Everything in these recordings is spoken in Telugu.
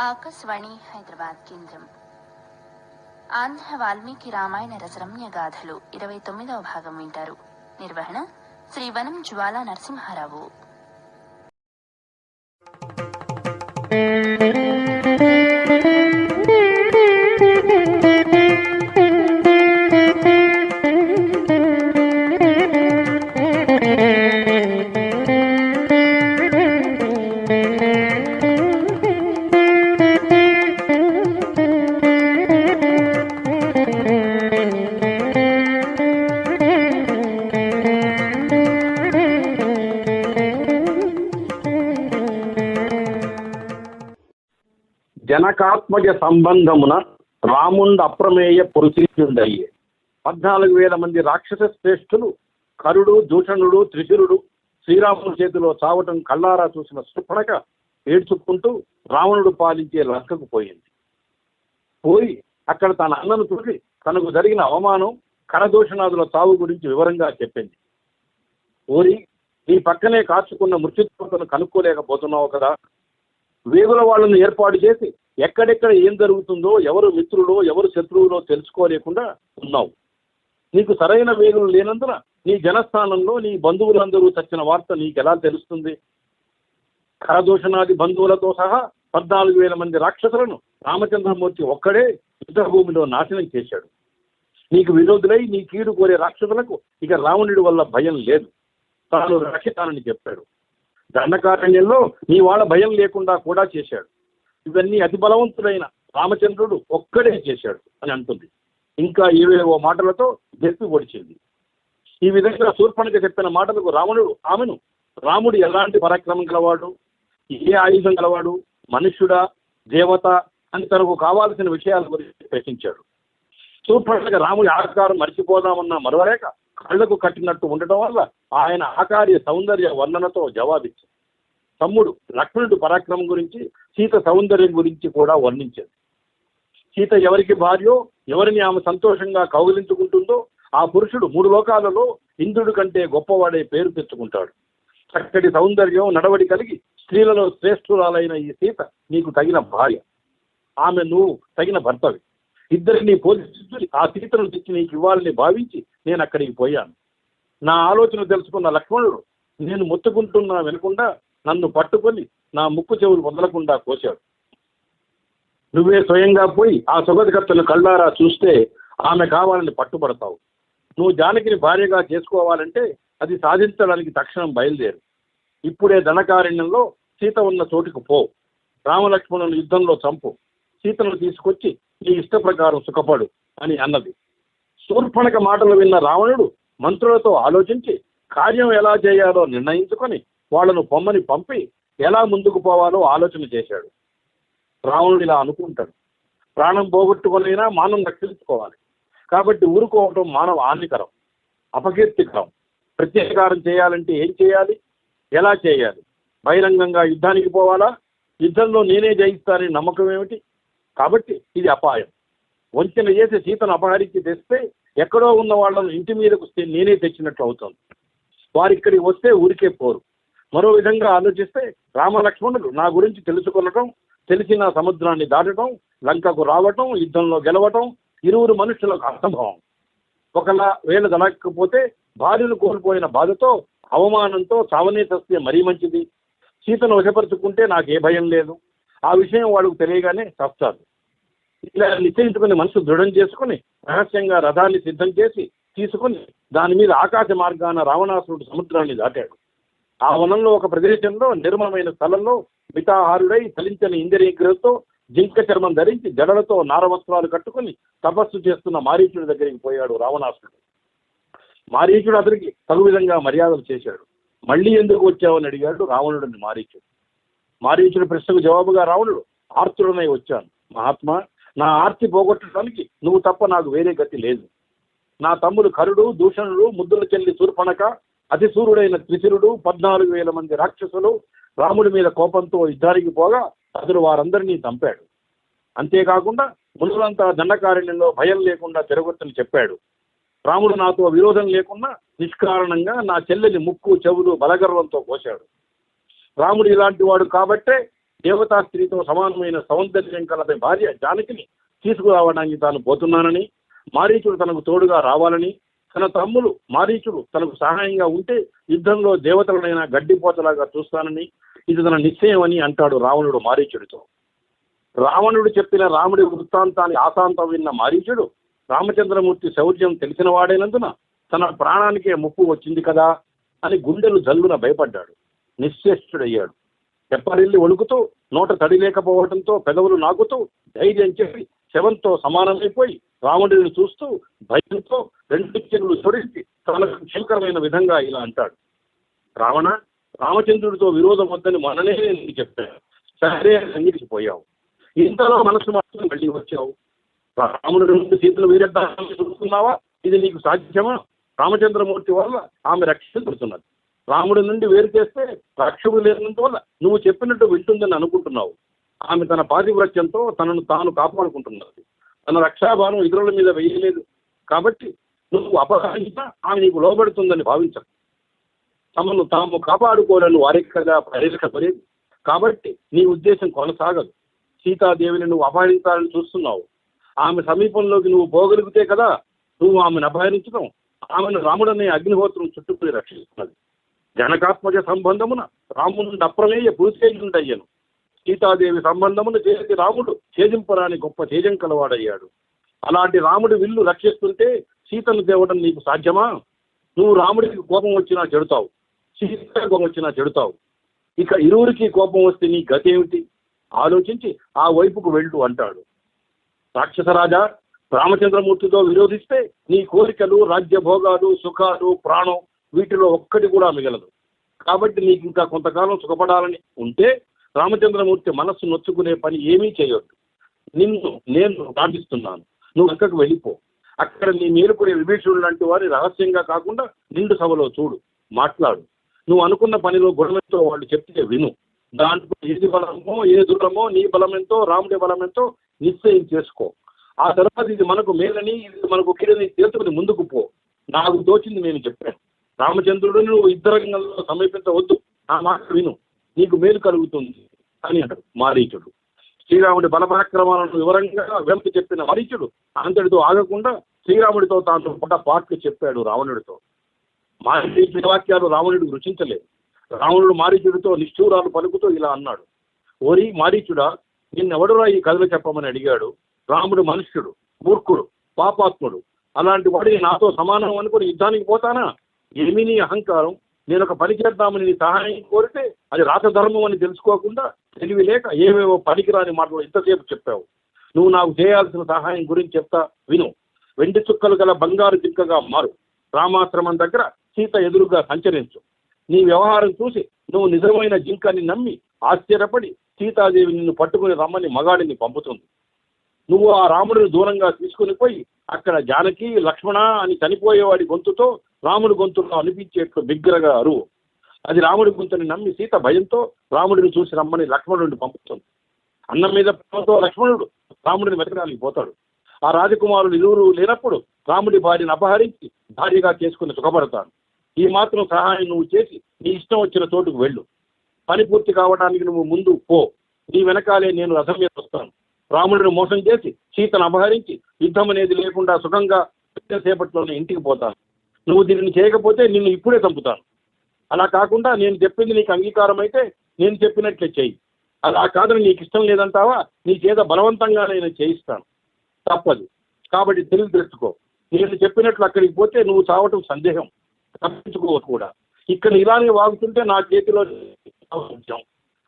ఆకాశవాణి హైదరాబాద్ కేంద్రం. ఆంధ్ర వాల్మీకి రామాయణ రసరమ్య గాథలు ఇరవై తొమ్మిదవ భాగం వింటారు. నిర్వహణ శ్రీ వనం జ్వాలా నరసింహారావు. జనకాత్మజ సంబంధమున రాముండ అప్రమేయ పురుషుండయ్యే పద్నాలుగు వేల మంది రాక్షస శ్రేష్ఠులు కరుడు దూషణుడు త్రిశురుడు శ్రీరాముని చేతిలో చావటం కళ్ళారా చూసిన సుపడక ఏడ్చుకుంటూ రావణుడు పాలించే లంకకు పోయింది. పోయి అక్కడ తన అన్నను చూసి తనకు జరిగిన అవమానం కరదూషణాదుల చావు గురించి వివరంగా చెప్పింది. ఓరి నీ పక్కనే కాచుకున్న మృత్యుత్వతను కనుక్కోలేకపోతున్నావు కదా. వేగుల వాళ్ళను ఏర్పాటు చేసి ఎక్కడెక్కడ ఏం జరుగుతుందో ఎవరు మిత్రులో ఎవరు శత్రువులో తెలుసుకోలేకుండా ఉన్నావు. నీకు సరైన వేగులు లేనందున నీ జనస్థానంలో నీ బంధువులందరూ చచ్చిన వార్త నీకెలా తెలుస్తుంది? కరదూషణాది బంధువులతో సహా పద్నాలుగు వేల మంది రాక్షసులను రామచంద్రమూర్తి ఒక్కడే యుద్ధభూమిలో నాశనం చేశాడు. నీకు విరోధులై నీ కీడు కోరే రాక్షసులకు ఇక రావణుడి వల్ల భయం లేదు. తాను రక్షితానని చెప్పాడు. దండకారణ్యంలో నీ వాళ్ళ భయం లేకుండా కూడా చేశాడు. ఇవన్నీ అతి బలవంతుడైన రామచంద్రుడు ఒక్కడే చేశాడు అని అంటుంది. ఇంకా ఏవేవో మాటలతో గెప్పి పొడిచింది. ఈ విధంగా శూర్పణక చెప్పిన మాటలకు రావణుడు ఆమెను రాముడు ఎలాంటి పరాక్రమం గలవాడు? ఏ ఆయుధం గలవాడు? మనుష్యుడా? దేవత? అని తనకు కావాల్సిన విషయాల గురించి ప్రశ్నించాడు. శూర్పణక రాముడి ఆకారం మర్చిపోదామన్న మరవలేక కళ్ళకు కట్టినట్టు ఉండటం వల్ల ఆయన ఆకార్య సౌందర్య వర్ణనతో జవాబిచ్చింది. తమ్ముడు లక్ష్మణుడు పరాక్రమం గురించి సీత సౌందర్యం గురించి కూడా వర్ణించింది. సీత ఎవరికి భార్యో ఎవరిని ఆమె సంతోషంగా కౌగిలించుకుంటుందో ఆ పురుషుడు మూడు లోకాలలో ఇంద్రుడి కంటే గొప్పవాడే పేరు తెచ్చుకుంటాడు. చక్కటి సౌందర్యం నడవడి కలిగి స్త్రీలలో శ్రేష్ఠురాలైన ఈ సీత నీకు తగిన భార్య. ఆమె నువ్వు తగిన భర్తవి. ఇద్దరిని పోలీసు ఆ సీతను తెచ్చి నీకు ఇవ్వాలని భావించి నేను అక్కడికి పోయాను. నా ఆలోచన తెలుసుకున్న లక్ష్మణుడు నేను మొత్తుకుంటున్నా వినకుండా నన్ను పట్టుకొని నా ముక్కు చెవులు వదలకుండా కోశాడు. నువ్వే స్వయంగా పోయి ఆ సుగతికత్తను కళ్ళారా చూస్తే ఆమె కావాలని పట్టుబడతావు. నువ్వు జానకిని భార్యగా చేసుకోవాలంటే అది సాధించడానికి తక్షణం బయలుదేరు. ఇప్పుడే ధనకారణ్యంలో సీత ఉన్న చోటుకు పో. రామలక్ష్మణుని యుద్ధంలో చంపు. సీతను తీసుకొచ్చి నీ ఇష్ట ప్రకారం సుఖపడు అని అన్నది. శూర్పణక మాటలు విన్న రావణుడు మంత్రులతో ఆలోచించి కార్యం ఎలా చేయాలో నిర్ణయించుకొని వాళ్ళను పొమ్మని పంపి ఎలా ముందుకు పోవాలో ఆలోచన చేశాడు. రావణుడు ఇలా అనుకుంటాడు. ప్రాణం పోగొట్టుకునైనా మానం రక్షించుకోవాలి. కాబట్టి ఊరుకోవటం మానవ హానికరం అపకీర్తికరం. ప్రత్యేకారం చేయాలంటే ఏం చేయాలి? ఎలా చేయాలి? బహిరంగంగా యుద్ధానికి పోవాలా? యుద్ధంలో నేనే జయిస్తానని నమ్మకం ఏమిటి? కాబట్టి ఇది అపాయం. వంచన చేసి సీతను అపహరించి తెస్తే ఎక్కడో ఉన్న వాళ్ళను ఇంటి మీదకు వస్తే నేనే తెచ్చినట్లు అవుతుంది. వారిక్కడికి వస్తే ఊరికే పోరు. మరో విధంగా ఆలోచిస్తే రామలక్ష్మణులు నా గురించి తెలుసుకొనటం తెలిసిన సముద్రాన్ని దాటటం లంకకు రావటం యుద్ధంలో గెలవటం ఇరువురు మనుషులకు అసంభవం. ఒకలా వేళ దళకపోతే భార్యను కోల్పోయిన బాధతో అవమానంతో చావనే చస్తే మరీ మంచిది. సీతను వశపరుచుకుంటే ఏ భయం లేదు. ఆ విషయం వాళ్ళకు తెలియగానే చస్తారు ఇలా నిశ్చయించుకుని మనసు దృఢం చేసుకుని రహస్యంగా రథాన్ని సిద్ధం చేసి తీసుకుని దాని మీద ఆకాశ మార్గాన రావణాసురుడు సముద్రాన్ని దాటాడు. ఆ వనంలో ఒక ప్రదేశంలో నిర్మలమైన స్థలంలో మితాహారుడై చలించని ఇంద్రియగ్రహంతో జింక చర్మం ధరించి జడలతో నారవస్త్రాలు కట్టుకుని తపస్సు చేస్తున్న మారీచుడి దగ్గరికి పోయాడు రావణాసుడు. మారీచుడు అతనికి తగు విధంగా మర్యాదలు చేశాడు. మళ్ళీ ఎందుకు వచ్చావని అడిగాడు రావణుడిని మారీచుడు. మారీచుడి ప్రశ్నకు జవాబుగా రావణుడు ఆర్తుడనై వచ్చాను. మహాత్మా నా ఆర్తి పోగొట్టడానికి నువ్వు తప్ప నాకు వేరే గతి లేదు. నా తమ్ముడు కరుడు దూషణుడు ముద్దుల చెల్లి శూర్పణక అతిశూరుడైన త్రిశిరుడు పద్నాలుగు వేల మంది రాక్షసులు రాముడి మీద కోపంతో యుద్ధానికి పోగా అతడు వారందరినీ చంపాడు. అంతేకాకుండా మునులంతా దండకారణ్యంలో భయం లేకుండా తిరగొచ్చని చెప్పాడు. రాముడు నాతో విరోధం లేకుండా నిష్కారణంగా నా చెల్లెలి ముక్కు చెవులు బలగర్వంతో కోశాడు. రాముడు ఇలాంటి వాడు కాబట్టే దేవతా స్త్రీతో సమానమైన సౌందర్యం కలపై భార్య జానకిని తీసుకురావడానికి తాను పోతున్నానని మారీచుడు తనకు తోడుగా రావాలని తన తమ్ముడు మారీచుడు తనకు సహాయంగా ఉంటే యుద్ధంలో దేవతలనైనా గడ్డిపోతలాగా చూస్తానని ఇది తన నిశ్చయం అని అంటాడు రావణుడు మారీచుడితో. రావణుడు చెప్పిన రాముడి వృత్తాంతాన్ని ఆశాంతం విన్న మారీచుడు రామచంద్రమూర్తి శౌర్యం తెలిసిన వాడైనందున తన ప్రాణానికే ముప్పు వచ్చింది కదా అని గుండెలు జల్లున భయపడ్డాడు. నిశ్చేష్టుడయ్యాడు. తెప్పరిల్లి వణుకుతూ నోట తడి లేకపోవడంతో పెదవులు నాకుతూ ధైర్యం చెప్పి శవంతో సమానమైపోయి రావణుడిని చూస్తూ భయంతో రెండు చెరువులు చొడిచి తనకు భయంకరమైన విధంగా ఇలా అంటాడు. రావణ రామచంద్రుడితో విరోధం వద్దని మననే నేను చెప్పాను. సరే అని ఇంతలో మనసు మాత్రం మళ్ళీ వచ్చావు. రాముడి నుండి సీతలు వీరెద్దామని చూస్తున్నావా ఇది నీకు సాధ్యమా? రామచంద్రమూర్తి వల్ల ఆమె రక్షించబడుతున్నది రాముడి నుండి వేరు చేస్తే రక్షకుడు లేనందువల్ల నువ్వు చెప్పినట్టు వింటుందని అనుకుంటున్నావు. ఆమె తన పాతివ్రత్యంతో తనను తాను కాపాడుకుంటున్నది. తన రక్షాభారం ఇతరుల మీద వేయలేదు కాబట్టి నువ్వు అపహరించినా ఆమె నీకు లోబడుతుందని భావించదు తమను తాము కాపాడుకోవాలని వారికి కదా కాబట్టి నీ ఉద్దేశం కొనసాగదు. సీతాదేవిని నువ్వు అపహరించాలని చూస్తున్నావు. ఆమె సమీపంలోకి నువ్వు పోగలిగితే కదా నువ్వు ఆమెను అపహరించడం ఆమెను రాముడనే అగ్నిహోత్రం చుట్టుకుని రక్షిస్తున్నది. జనకాత్మక సంబంధమున రాముడు అప్రమేయ పురుషేజుండయ్యను సీతాదేవి సంబంధమును చేసి రాముడు ఛేదింపరాని గొప్ప తేజం కలవాడయ్యాడు. అలాంటి రాముడి విల్లు రక్షిస్తుంటే సీతను తేవడం నీకు సాధ్యమా? నువ్వు రాముడికి కోపం వచ్చినా చెడుతావు. సీత కోపం వచ్చినా చెడుతావు. ఇక ఇరువురికి కోపం వస్తే నీ గతి ఏమిటి ఆలోచించి ఆ వైపుకు వెళ్ళు అంటాడు. రాక్షసరాజా రామచంద్రమూర్తితో విరోధిస్తే నీ కోరికలు రాజ్యభోగాలు సుఖాలు ప్రాణం వీటిలో ఒక్కటి కూడా మిగలదు. కాబట్టి నీకు ఇంకా కొంతకాలం సుఖపడాలని ఉంటే రామచంద్రమూర్తి మనస్సు నొచ్చుకునే పని ఏమీ చేయొద్దు. నిన్ను నేను ప్రార్థిస్తున్నాను నువ్వు అక్కడికి వెళ్ళిపో. అక్కడ నీ మేలుకునే విభీషణుడు లాంటి వారి రహస్యంగా కాకుండా నిండు సభలో చూడు మాట్లాడు. నువ్వు అనుకున్న పనిలో గుణమెంతో వాళ్ళు చెప్తే విను. దాంట్లో ఏది బలమో ఏ దూరమో నీ బలమెంతో రాముడి బలమెంతో నిశ్చయం చేసుకో. ఆ తర్వాత ఇది మనకు మేలని ఇది మనకు కీడని తెలుసుకుని ముందుకు పో. నాకు తోచింది నేను చెప్పాను. రామచంద్రుడు నువ్వు ఇద్దరు సమీపించవద్దు. ఆ మాట విను. నీకు మేలు కలుగుతుంది అని అంటాడు మారీచుడు. శ్రీరాముడి బలపరాక్రమాలను వివరంగా వెంపి చెప్పిన మారీచుడు అంతటితో ఆగకుండా శ్రీరాముడితో తాను పడ్డ పాటలు చెప్పాడు రావణుడితో. మారీచుడి వాక్యాలు రావణుడికి రుచించలేదు. రావణుడు మారీచుడితో నిష్ఠూరాలు పలుకుతూ ఇలా అన్నాడు. ఓరి మారీచుడా నిన్నెవడురా ఈ కథలు చెప్పమని అడిగాడు? రాముడు మనుష్యుడు మూర్ఖుడు పాపాత్ముడు. అలాంటి వాడిని నాతో సమానం అనుకుని యుద్ధానికి పోతానా? ఏమీ నీ అహంకారం? నేను ఒక పని చేద్దామని నీ సహాయం కోరితే అది రాతధర్మం అని తెలుసుకోకుండా తెలివి లేక ఏవేవో పనికిరాని మాటలు ఇంతసేపు చెప్పావు. నువ్వు నాకు చేయాల్సిన సహాయం గురించి చెప్తా విను. వెండి చుక్కలు గల బంగారు జింకగా మారు. రామాశ్రమం దగ్గర సీత ఎదురుగా సంచరించు. నీ వ్యవహారం చూసి నువ్వు నిజమైన జింకని నమ్మి ఆశ్చర్యపడి సీతాదేవి నిన్ను పట్టుకుని రమ్మని మగాడిని పంపుతుంది. నువ్వు ఆ రాముడిని దూరంగా తీసుకుని పోయి అక్కడ జానకి లక్ష్మణ అని చనిపోయేవాడి గొంతుతో రాముడి గొంతులో అనిపించేట్లు బిగ్గరగా అరువు. అది రాముడి గొంతుని నమ్మి సీత భయంతో రాముడిని చూసి రమ్మని లక్ష్మణుడిని పంపుతుంది. అన్నం మీద ప్రేమతో లక్ష్మణుడు రాముడిని వెతకడానికి పోతాడు. ఆ రాజకుమారుడు ఇరువురు లేనప్పుడు రాముడి భార్యను అపహరించి భార్యగా చేసుకుని సుఖపడతాడు ఈ మాత్రం సహాయం నువ్వు చేసి నీ ఇష్టం వచ్చిన చోటుకు వెళ్ళు. పని పూర్తి కావడానికి నువ్వు ముందు పో. నీ వెనకాలే నేను రథం మీద వస్తాను. రాముడిని మోసం చేసి సీతను అపహరించి యుద్ధం అనేది లేకుండా సుఖంగా సేపట్లోనే ఇంటికి పోతాను. నువ్వు దీనిని చేయకపోతే నిన్ను ఇప్పుడే చంపుతాను అలా కాకుండా నేను చెప్పింది నీకు అంగీకారం అయితే నేను చెప్పినట్లే చెయ్యి అలా కాదని నీకు ఇష్టం లేదంటావా? నీ చేత బలవంతంగా నేను చేయిస్తాను. తప్పదు. కాబట్టి తెలివి తెచ్చుకో. నేను చెప్పినట్లు అక్కడికి పోతే నువ్వు చావటం సందేహం. తప్పించుకోవచ్చు కూడా. ఇక్కడ ఇలానే వాగుతుంటే నా చేతిలో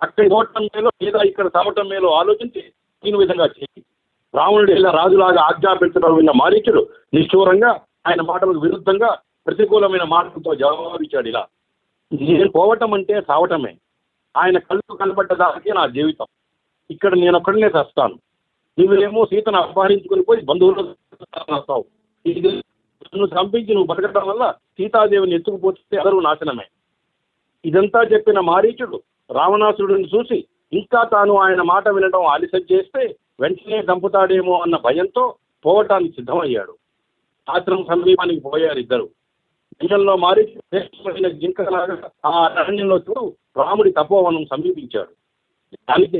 అక్కడ ఓటం మేలో లేదా ఇక్కడ చావటం మేలో ఆలోచించి దీని విధంగా చేయి. రావణుడు ఇలా రాజులాగా ఆజ్ఞాపించడం విన్న మారీచుడు నిష్ఠూరంగా ఆయన మాటలకు విరుద్ధంగా ప్రతికూలమైన మాటలతో జవాబిచ్చాడు ఇలా. నేను పోవటం అంటే సావటమే ఆయన కళ్ళు కనబడ్డదానికే నా జీవితం. ఇక్కడ నేను ఒక్కడనే చస్తాను. నువ్వేమో సీతను అపహరించుకుని పోయి బంధువులు వస్తావు ఇది నన్ను చంపించి నువ్వు బతకడం వల్ల సీతాదేవిని ఎత్తుకుపోతే అందరూ నాశనమే. ఇదంతా చెప్పిన మారీచుడు రావణాసురుడిని చూసి ఇంకా తాను ఆయన మాట వినడం ఆలస్యం చేస్తే వెంటనే చంపుతాడేమో అన్న భయంతో పోవటానికి సిద్ధమయ్యాడు. ఆశ్రమం సమీపానికి పోయారు ఇద్దరు. గిన్నెల్లో మారి శ్రేష్టమైన జింకలాగా ఆ అరణ్యంలో చూడు రాముడి తపోవనం సమీపించాడు. దానికి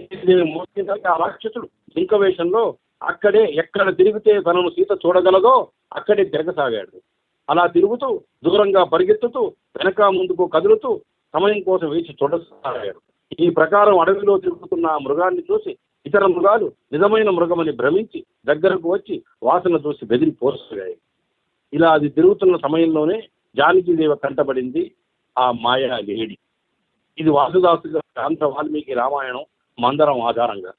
మోసిందాక ఆ రాక్షసుడు జింక వేషంలో అక్కడే ఎక్కడ తిరిగితే తనను సీత చూడగలదో అక్కడే తిరగసాగాడు. అలా తిరుగుతూ దూరంగా పరిగెత్తుతూ వెనక ముందుకు కదులుతూ సమయం కోసం వేచి చూడసాగాడు. ఈ ప్రకారం అడవిలో తిరుగుతున్న ఆ మృగాన్ని చూసి ఇతర మృగాలు నిజమైన మృగమని భ్రమించి దగ్గరకు వచ్చి వాసన చూసి బెదిరిపోసాగాయి ఇలా అది తిరుగుతున్న సమయంలోనే జానకీదేవి కంటబడింది ఆ మాయా లేడి ఇది వాసుదాసు గారి ఆంధ్ర వాల్మీకి రామాయణం మందరం ఆధారంగా.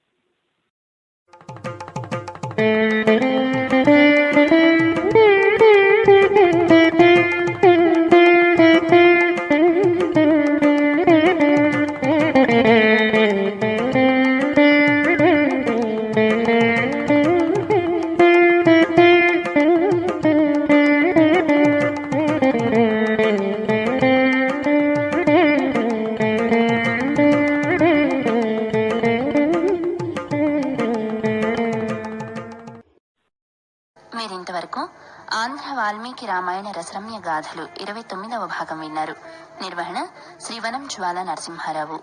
ఆంధ్ర వాల్మీకి రామాయణ రసరమ్య గాథలు ఇరవై తొమ్మిదవ భాగం విన్నారు. నిర్వహణ శ్రీవనం జ్వాల నరసింహారావు.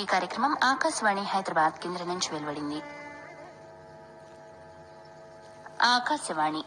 ఈ కార్యక్రమం ఆకాశవాణి హైదరాబాద్ కేంద్రం నుంచి వెలువడింది. ఆకాశవాణి